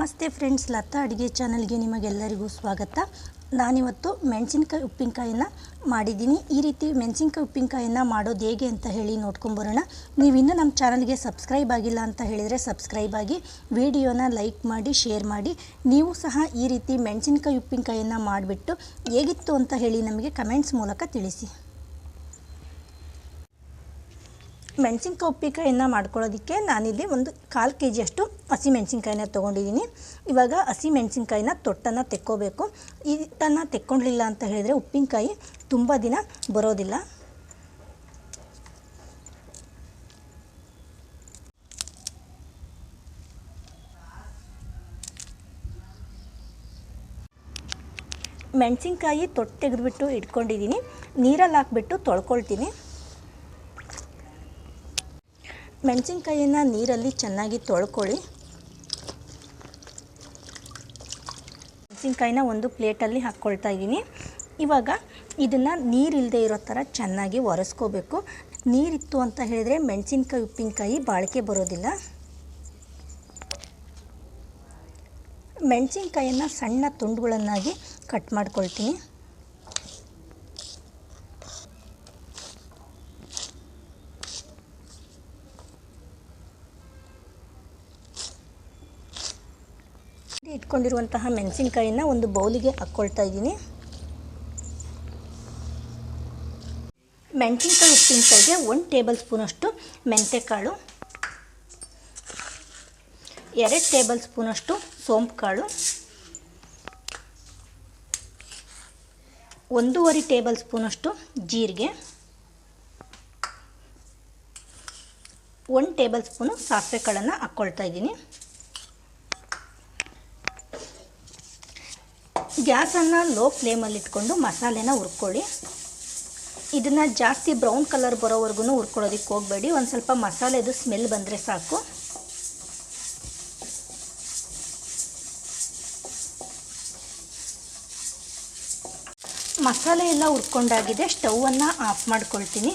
ನಮಸ್ತೆ ಫ್ರೆಂಡ್ಸ್ ಲತಾ ಅಡುಗೆ ಚಾನಲ್ಗೆ ನಿಮಗೆಲ್ಲರಿಗೂ ಸ್ವಾಗತ. ನಾನಿವತ್ತು ಮೆಣಸಿನ್ಕಾಯಿ ಉಪ್ಪಿನಕಾಯಿನ ಮಾಡಿದ್ದೀನಿ. ಈ ರೀತಿ ಮೆಣಸಿನ್ಕಾಯಿ ಉಪ್ಪಿನಕಾಯಿನ ಮಾಡೋದು ಹೇಗೆ ಅಂತ ಹೇಳಿ ನೋಡ್ಕೊಂಬರೋಣ. ನೀವು ಇನ್ನೂ ನಮ್ಮ ಚಾನಲ್ಗೆ ಸಬ್ಸ್ಕ್ರೈಬ್ ಆಗಿಲ್ಲ ಅಂತ ಹೇಳಿದರೆ ಸಬ್ಸ್ಕ್ರೈಬ್ ಆಗಿ, ವಿಡಿಯೋನ ಲೈಕ್ ಮಾಡಿ ಶೇರ್ ಮಾಡಿ. ನೀವು ಸಹ ಈ ರೀತಿ ಮೆಣಸಿನ್ಕಾಯಿ ಉಪ್ಪಿನಕಾಯಿಯನ್ನು ಮಾಡಿಬಿಟ್ಟು ಹೇಗಿತ್ತು ಅಂತ ಹೇಳಿ ನಮಗೆ ಕಮೆಂಟ್ಸ್ ಮೂಲಕ ತಿಳಿಸಿ. ಮೆಣಸಿನ್ಕಾಯಿ ಉಪ್ಪಿನಕಾಯಿಯನ್ನು ಮಾಡ್ಕೊಳ್ಳೋದಕ್ಕೆ ನಾನಿಲ್ಲಿ ಒಂದು ಕಾಲು ಕೆ ಜಿಯಷ್ಟು ಹಸಿ ಮೆಣಸಿನ್ಕಾಯಿನ ತೊಗೊಂಡಿದ್ದೀನಿ. ಇವಾಗ ಹಸಿ ಮೆಣಸಿನ್ಕಾಯಿನ ತೊಟ್ಟನ್ನು ತೆಕ್ಕೋಬೇಕು. ಇದನ್ನು ತೆಕ್ಕೊಳ್ಳಿಲ್ಲ ಅಂತ ಹೇಳಿದರೆ ಉಪ್ಪಿನಕಾಯಿ ತುಂಬ ದಿನ ಬರೋದಿಲ್ಲ. ಮೆಣಸಿನ್ಕಾಯಿ ತೊಟ್ಟು ತೆಗೆದುಬಿಟ್ಟು ಇಟ್ಕೊಂಡಿದ್ದೀನಿ. ನೀರಲ್ಲಿ ಹಾಕ್ಬಿಟ್ಟು ತೊಳ್ಕೊಳ್ತೀನಿ. ಮೆಣಸಿನ್ಕಾಯಿನ ನೀರಲ್ಲಿ ಚೆನ್ನಾಗಿ ತೊಳ್ಕೊಳ್ಳಿ. ಮೆಣಸಿನ್ಕಾಯಿನ ಒಂದು ಪ್ಲೇಟಲ್ಲಿ ಹಾಕ್ಕೊಳ್ತಾ ಇದ್ದೀನಿ. ಇವಾಗ ಇದನ್ನು ನೀರಿಲ್ಲದೆ ಇರೋ ಥರ ಚೆನ್ನಾಗಿ ಒರೆಸ್ಕೋಬೇಕು. ನೀರಿತ್ತು ಅಂತ ಹೇಳಿದರೆ ಮೆಣಸಿನ್ಕಾಯಿ, ಉಪ್ಪಿನಕಾಯಿ ಬಾಳಿಕೆ ಬರೋದಿಲ್ಲ. ಮೆಣಸಿನ್ಕಾಯನ್ನು ಸಣ್ಣ ತುಂಡುಗಳನ್ನಾಗಿ ಕಟ್ ಮಾಡ್ಕೊಳ್ತೀನಿ. ಇಟ್ಕೊಂಡಿರುವಂತಹ ಮೆಣಸಿನ್ಕಾಯಿನ ಒಂದು ಬೌಲಿಗೆ ಹಾಕ್ಕೊಳ್ತಾ ಇದ್ದೀನಿ. ಮೆಣಸಿನ್ಕಾಯಿ, ಉಪ್ಪಿನಕಾಯಿಗೆ ಒಂದು ಟೇಬಲ್ ಸ್ಪೂನಷ್ಟು ಮೆಂತೆಕಾಳು, ಎರಡು ಟೇಬಲ್ ಸ್ಪೂನಷ್ಟು ಸೋಂಪು ಕಾಳು ಒಂದೂವರೆ ಟೇಬಲ್ ಸ್ಪೂನಷ್ಟು ಜೀರಿಗೆ, ಒಂದು ಟೇಬಲ್ ಸ್ಪೂನು ಸಾಸಿವೆ ಕಾಳನ್ನು ಹಾಕ್ಕೊಳ್ತಾ ಇದ್ದೀನಿ. ಗ್ಯಾಸನ್ನು ಲೋ ಫ್ಲೇಮಲ್ಲಿ ಇಟ್ಕೊಂಡು ಮಸಾಲೆನ ಹುರ್ಕೊಳ್ಳಿ. ಇದನ್ನು ಜಾಸ್ತಿ ಬ್ರೌನ್ ಕಲರ್ ಬರೋವರೆಗೂ ಹುರ್ಕೊಳ್ಳೋದಕ್ಕೆ ಹೋಗಬೇಡಿ. ಒಂದು ಸ್ವಲ್ಪ ಮಸಾಲೆದು ಸ್ಮೆಲ್ ಬಂದರೆ ಸಾಕು. ಮಸಾಲೆ ಎಲ್ಲ ಹುರ್ಕೊಂಡಾಗಿದೆ. ಸ್ಟವನ್ನು ಆಫ್ ಮಾಡ್ಕೊಳ್ತೀನಿ.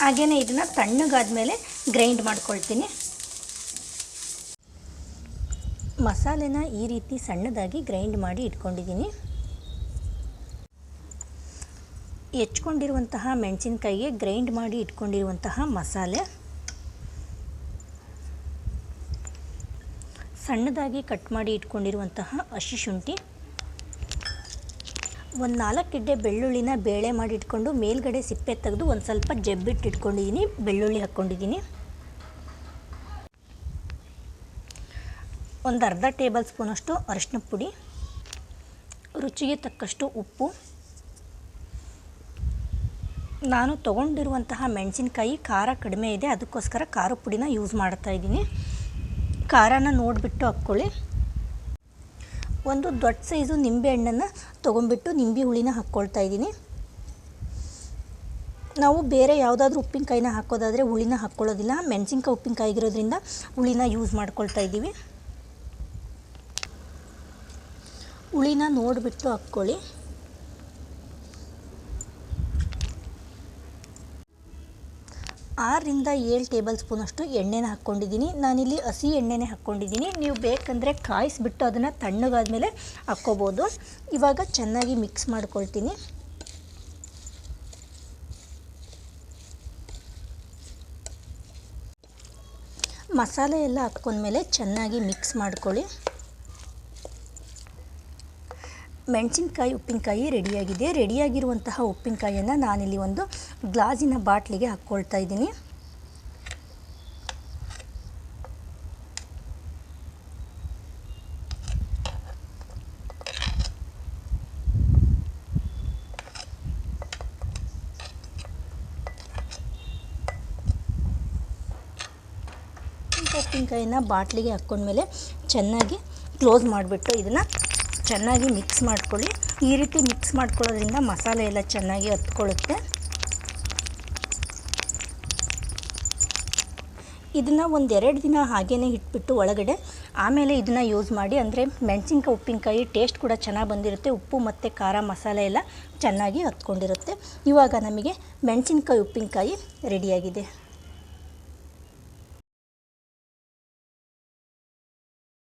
ಹಾಗೆಯೇ ಇದನ್ನು ತಣ್ಣಗಾದ ಮೇಲೆ ಗ್ರೈಂಡ್ ಮಾಡ್ಕೊಳ್ತೀನಿ. ಮಸಾಲೆನ ಈ ರೀತಿ ಸಣ್ಣದಾಗಿ ಗ್ರೈಂಡ್ ಮಾಡಿ ಇಟ್ಕೊಂಡಿದ್ದೀನಿ. ಹೆಚ್ಕೊಂಡಿರುವಂತಹ ಮೆಣಸಿನ್ಕಾಯಿಗೆ ಗ್ರೈಂಡ್ ಮಾಡಿ ಇಟ್ಕೊಂಡಿರುವಂತಹ ಮಸಾಲೆ. ಸಣ್ಣದಾಗಿ ಕಟ್ ಮಾಡಿ ಇಟ್ಕೊಂಡಿರುವಂತಹ ಹಸಿ ಶುಂಠಿ. ಒಂದು ನಾಲ್ಕು ಗಿಡ್ಡೆ ಬೆಳ್ಳುಳ್ಳಿನ ಬೇಳೆ ಮಾಡಿ ಇಟ್ಕೊಂಡು ಮೇಲ್ಗಡೆ ಸಿಪ್ಪೆ ತೆಗೆದು ಒಂದು ಸ್ವಲ್ಪ ಜಬ್ಬಿಟ್ಟು ಇಟ್ಕೊಂಡಿದ್ದೀನಿ, ಬೆಳ್ಳುಳ್ಳಿ ಹಾಕ್ಕೊಂಡಿದ್ದೀನಿ ಒಂದು ಅರ್ಧ ಟೇಬಲ್ ಸ್ಪೂನಷ್ಟು ಅರಿಶಿನ ಪುಡಿ, ರುಚಿಗೆ ತಕ್ಕಷ್ಟು ಉಪ್ಪು. ನಾನು ತೊಗೊಂಡಿರುವಂತಹ ಮೆಣಸಿನ್ಕಾಯಿ ಖಾರ ಕಡಿಮೆ ಇದೆ, ಅದಕ್ಕೋಸ್ಕರ ಖಾರ ಪುಡಿನ ಯೂಸ್ ಮಾಡ್ತಾ ಇದ್ದೀನಿ. ಖಾರನ ನೋಡಿಬಿಟ್ಟು ಹಾಕ್ಕೊಳ್ಳಿ. ಒಂದು ದೊಡ್ಡ ಸೈಜು ನಿಂಬೆ ಹಣ್ಣನ್ನು ತೊಗೊಂಬಿಟ್ಟು ನಿಂಬೆ ಹುಳಿನ ಹಾಕ್ಕೊಳ್ತಾ ಇದ್ದೀನಿ. ನಾವು ಬೇರೆ ಯಾವುದಾದ್ರೂ ಉಪ್ಪಿನಕಾಯಿನ ಹಾಕೋದಾದರೆ ಹುಳಿನ ಹಾಕ್ಕೊಳ್ಳೋದಿಲ್ಲ. ಮೆಣಸಿನ್ಕಾಯಿ ಉಪ್ಪಿನಕಾಯಿ ಆಗಿರೋದ್ರಿಂದ ಹುಳಿನ ಯೂಸ್ ಮಾಡ್ಕೊಳ್ತಾ ಇದ್ದೀವಿ. ಹುಳಿನ ನೋಡಿಬಿಟ್ಟು ಹಾಕ್ಕೊಳ್ಳಿ. ಆರರಿಂದ ಏಳು ಟೇಬಲ್ ಸ್ಪೂನಷ್ಟು ಎಣ್ಣೆನ ಹಾಕ್ಕೊಂಡಿದ್ದೀನಿ. ನಾನಿಲ್ಲಿ ಹಸಿ ಎಣ್ಣೆನೇ ಹಾಕ್ಕೊಂಡಿದ್ದೀನಿ. ನೀವು ಬೇಕಂದರೆ ಕಾಯಿಸಿಬಿಟ್ಟು ಅದನ್ನು ತಣ್ಣಗಾದ್ಮೇಲೆ ಹಾಕ್ಕೋಬೋದು. ಇವಾಗ ಚೆನ್ನಾಗಿ ಮಿಕ್ಸ್ ಮಾಡ್ಕೊಳ್ತೀನಿ. ಮಸಾಲೆ ಎಲ್ಲ ಹಾಕ್ಕೊಂಡ್ಮೇಲೆ ಚೆನ್ನಾಗಿ ಮಿಕ್ಸ್ ಮಾಡ್ಕೊಳ್ಳಿ. ಮೆಣಸಿನ್ಕಾಯಿ, ಉಪ್ಪಿನಕಾಯಿ ರೆಡಿಯಾಗಿದೆ. ರೆಡಿಯಾಗಿರುವಂತಹ ಉಪ್ಪಿನಕಾಯಿಯನ್ನು ನಾನಿಲ್ಲಿ ಒಂದು ಗ್ಲಾಸಿನ ಬಾಟ್ಲಿಗೆ ಹಾಕ್ಕೊಳ್ತಾ ಇದ್ದೀನಿ. ಉಪ್ಪಿನಕಾಯಿನ ಬಾಟ್ಲಿಗೆ ಹಾಕ್ಕೊಂಡ್ಮೇಲೆ ಚೆನ್ನಾಗಿ ಕ್ಲೋಸ್ ಮಾಡಿಬಿಟ್ಟು ಇದನ್ನು ಚೆನ್ನಾಗಿ ಮಿಕ್ಸ್ ಮಾಡ್ಕೊಳ್ಳಿ. ಈ ರೀತಿ ಮಿಕ್ಸ್ ಮಾಡ್ಕೊಳ್ಳೋದ್ರಿಂದ ಮಸಾಲೆ ಎಲ್ಲ ಚೆನ್ನಾಗಿ ಹತ್ಕೊಳ್ಳುತ್ತೆ. ಇದನ್ನು ಒಂದೆರಡು ದಿನ ಹಾಗೇ ಇಟ್ಬಿಟ್ಟು ಒಳಗಡೆ ಆಮೇಲೆ ಇದನ್ನು ಯೂಸ್ ಮಾಡಿ, ಅಂದರೆ ಮೆಣಸಿನ್ಕಾಯಿ, ಉಪ್ಪಿನಕಾಯಿ ಟೇಸ್ಟ್ ಕೂಡ ಚೆನ್ನಾಗಿ ಬಂದಿರುತ್ತೆ. ಉಪ್ಪು ಮತ್ತು ಖಾರ ಮಸಾಲೆ ಎಲ್ಲ ಚೆನ್ನಾಗಿ ಹತ್ಕೊಂಡಿರುತ್ತೆ. ಇವಾಗ ನಮಗೆ ಮೆಣಸಿನ್ಕಾಯಿ, ಉಪ್ಪಿನಕಾಯಿ ರೆಡಿಯಾಗಿದೆ